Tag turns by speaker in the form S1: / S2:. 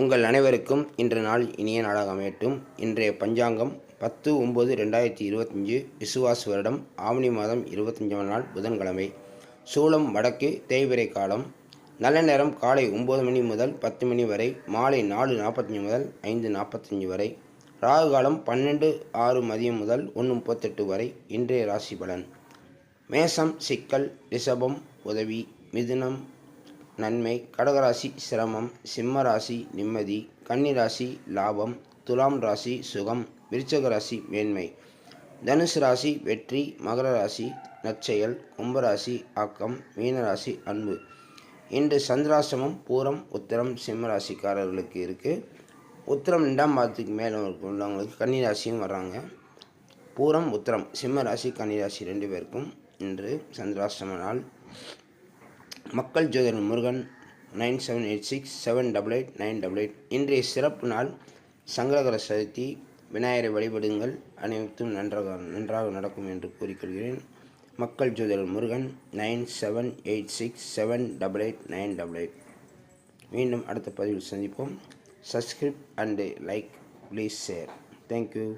S1: உங்கள் அனைவருக்கும் இன்று நாள் இனிய நாளாக அமையட்டும். இன்றைய பஞ்சாங்கம் பத்து ஒம்பது ரெண்டாயிரத்தி இருபத்தஞ்சு விசுவாஸ் வருடம் ஆவணி மாதம் இருபத்தஞ்சாம் நாள் புதன்கிழமை. சூளம் வடக்கு தேய்பிரை காலம். நல்ல நேரம் காலை ஒம்பது மணி முதல் பத்து மணி வரை மாலை நாலு நாற்பத்தஞ்சு முதல் ஐந்து நாற்பத்தஞ்சு வரை. ராகு காலம் பன்னெண்டு ஆறு மதியம் முதல் ஒன்று முப்பத்தெட்டு வரை இன்றைய ராசி பலன். மேசம் சிக்கல் ரிஷபம் உதவி மிதுனம் நன்மை கடகராசி சிரமம் சிம்ம ராசி நிம்மதி கன்னிராசி லாபம் துலாம் ராசி சுகம் விருச்சக ராசி மேன்மை. தனுசு ராசி வெற்றி மகர ராசி நற்செயல் கும்பராசி ஆக்கம் மீனராசி அன்பு. இன்று சந்திராசிரமம் பூரம் உத்தரம் சிம்ம ராசிக்காரர்களுக்கு இருக்குது உத்தரம் ரெண்டாம் மாதத்துக்கு மேலே உள்ளவங்களுக்கு கன்னிராசியும் வர்றாங்க. பூரம் உத்தரம் சிம்ம ராசி ரெண்டு பேருக்கும் இன்று சந்திராசிரம நாள். மக்கள் ஜோதிடர் Murugan nine seven eight six seven double eight nine double eight இன்றைய சிறப்பு நாள் சங்கரகர சதுர்த்தி. விநாயகரை வழிபடுங்கள். அனைத்தும் நன்றாக நன்றாக நடக்கும் என்று கூறிக்கொள்கிறேன். மக்கள் ஜோதிடர் Murugan nine seven eight six seven double eight nine double eight மீண்டும் அடுத்த பதிவில் சந்திப்போம். Subscribe and like please share thank you